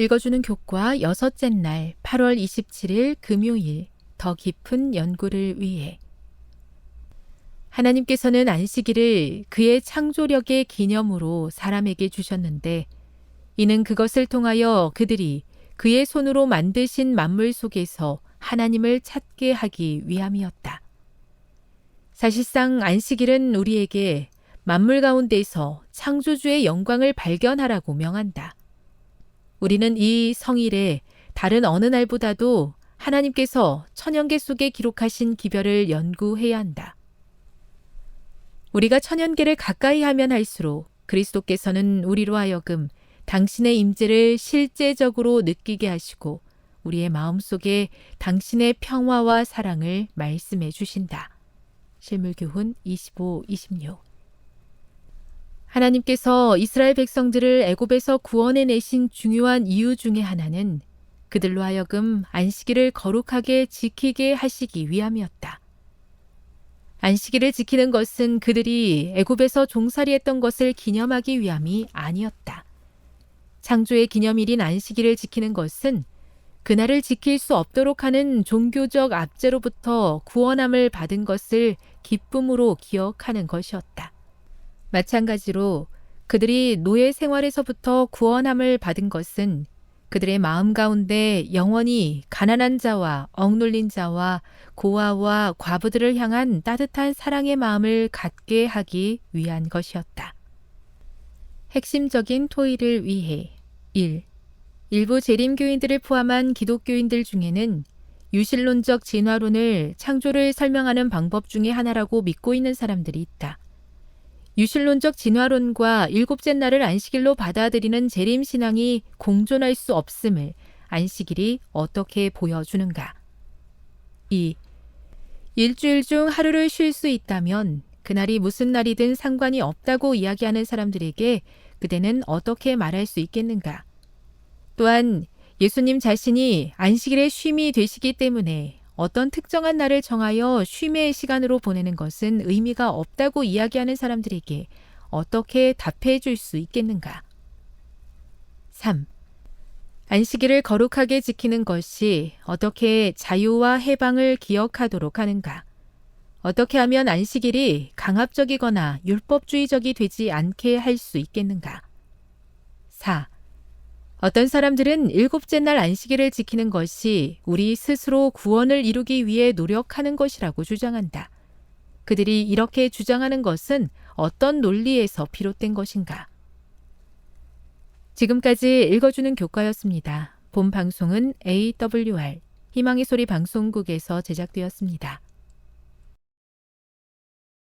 읽어주는 교과 여섯째 날 8월 27일 금요일 더 깊은 연구를 위해 하나님께서는 안식일을 그의 창조력의 기념으로 사람에게 주셨는데 이는 그것을 통하여 그들이 그의 손으로 만드신 만물 속에서 하나님을 찾게 하기 위함이었다. 사실상 안식일은 우리에게 만물 가운데서 창조주의 영광을 발견하라고 명한다. 우리는 이 성일에 다른 어느 날보다도 하나님께서 천연계 속에 기록하신 기별을 연구해야 한다. 우리가 천연계를 가까이 하면 할수록 그리스도께서는 우리로 하여금 당신의 임재를 실제적으로 느끼게 하시고 우리의 마음속에 당신의 평화와 사랑을 말씀해 주신다. 실물교훈 25, 26 하나님께서 이스라엘 백성들을 애굽에서 구원해 내신 중요한 이유 중의 하나는 그들로 하여금 안식일을 거룩하게 지키게 하시기 위함이었다. 안식일을 지키는 것은 그들이 애굽에서 종살이했던 것을 기념하기 위함이 아니었다. 창조의 기념일인 안식일을 지키는 것은 그날을 지킬 수 없도록 하는 종교적 압제로부터 구원함을 받은 것을 기쁨으로 기억하는 것이었다. 마찬가지로 그들이 노예 생활에서부터 구원함을 받은 것은 그들의 마음 가운데 영원히 가난한 자와 억눌린 자와 고아와 과부들을 향한 따뜻한 사랑의 마음을 갖게 하기 위한 것이었다. 핵심적인 토의를 위해 1. 일부 재림교인들을 포함한 기독교인들 중에는 유실론적 진화론을 창조를 설명하는 방법 중의 하나라고 믿고 있는 사람들이 있다. 유실론적 진화론과 일곱째 날을 안식일로 받아들이는 재림 신앙이 공존할 수 없음을 안식일이 어떻게 보여주는가? 2. 일주일 중 하루를 쉴 수 있다면 그날이 무슨 날이든 상관이 없다고 이야기하는 사람들에게 그대는 어떻게 말할 수 있겠는가? 또한 예수님 자신이 안식일의 쉼이 되시기 때문에 어떤 특정한 날을 정하여 쉼의 시간으로 보내는 것은 의미가 없다고 이야기하는 사람들에게 어떻게 답해 줄 수 있겠는가? 3. 안식일을 거룩하게 지키는 것이 어떻게 자유와 해방을 기억하도록 하는가? 어떻게 하면 안식일이 강압적이거나 율법주의적이 되지 않게 할 수 있겠는가? 4. 어떤 사람들은 일곱째 날 안식일을 지키는 것이 우리 스스로 구원을 이루기 위해 노력하는 것이라고 주장한다. 그들이 이렇게 주장하는 것은 어떤 논리에서 비롯된 것인가? 지금까지 읽어주는 교과였습니다. 본 방송은 AWR 희망의 소리 방송국에서 제작되었습니다.